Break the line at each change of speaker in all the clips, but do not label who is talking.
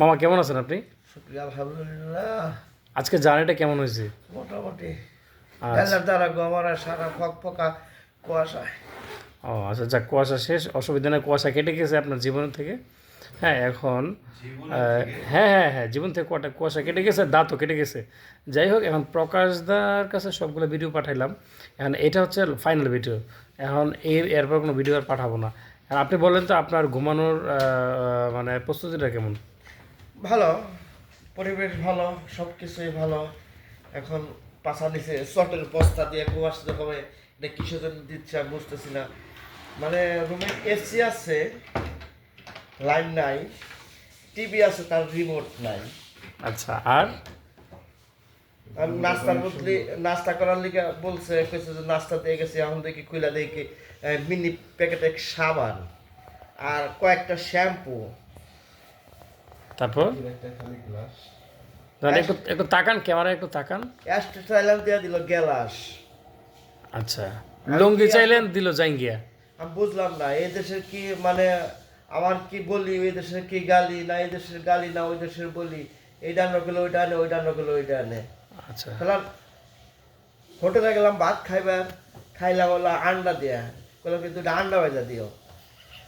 মামা কেমন আছেন আপনি?
আলহামদুলিল্লাহ।
আজকে জার্নিটা কেমন হয়েছে?
মোটামুটি।
আচ্ছা।
দ্বারা গমারা সারা ফক ফকা কুয়াশায়
ও আচ্ছা যাক কুয়াশা শেষ। অসুবিধা নেই কুয়াশা কেটে গেছে আপনার জীবন থেকে। হ্যাঁ এখন হ্যাঁ হ্যাঁ হ্যাঁ জীবন থেকে কুয়াটা কুয়াশা কেটে গেছে দাঁতও কেটে গেছে। যাই হোক এখন প্রকাশদার কাছে সবগুলো ভিডিও পাঠাইলাম। এখন এটা হচ্ছে ফাইনাল ভিডিও এখন এর এরপর কোনো ভিডিও আর পাঠাবো না। আর আপনি বলেন তো আপনার ঘুমানোর মানে প্রস্তুতিটা কেমন?
ভালো পরিবেশ ভালো সব কিছুই ভালো। এখন পাশা নিচে চটের বস্তা দিয়ে কুয়াশা হবে এটা কিসের জন্য দিচ্ছে আমি বুঝতেছি না। মানে রুমে এসি আছে লাইন নাই টিভি আছে তার রিমোট নাই।
আচ্ছা আর?
আর নাস্তার বদলি নাস্তা করার লিগে বলছে কইছে যে নাস্তা দিয়ে গেছে এখন দেখি খুলে দেখি মিনি প্যাকেটে সাবান আর কয়েকটা শ্যাম্পু
তারপর? একটু একটু তাকান ক্যামেরা একটু তাকান।
অ্যাস্ট্রে চাইলাম দিয়ে দিল গ্যালাস।
আচ্ছা। লুঙ্গি চাইলেন দিল জাঙ্গিয়া
আমি বুঝলাম না এই দেশের কি মানে আমার কি বলি ওই দেশের কি গালি না এই দেশের গালি না ওই দেশের বলি? এইটা নকলে ওইটা আনে ওইটা নকলে ওইটা আনে
আচ্ছা।
তাহলে হোটেলে গেলাম ভাত খাইবার খাইলাম হলো আন্ডা দেয়া। বললাম কিন্তু আন্ডা ভাজা দিও।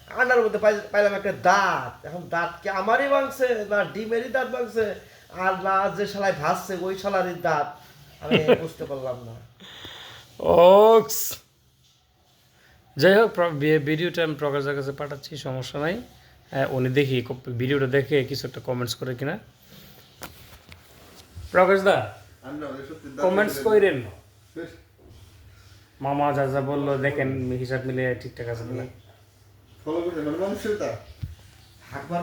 আন্ডার মধ্যে পাইলাম একটা দাঁত। এখন দাঁত কি আমারই ভাঙছে না ডিমেরই দাঁত ভাঙছে? আর না যে শালায় ভাসছে ওই শালারই দাঁত। আমি বুঝতে পারলাম না।
ওক্স। যাই হোক ভিডিওটা আমি প্রকাশের কাছে পাঠাচ্ছি সমস্যা নাই। হ্যাঁ, উনি দেখি ভিডিওটা দেখে কিছু একটা কমেন্টস করে কিনা। প্রকাশ দা কমেন্টস করেন মামা যা যা বলল দেখেন হিসাব মিলে ঠিকঠাক আছে কিনা।
ফলো করতে মানে মানুষের তা। হাঁকবার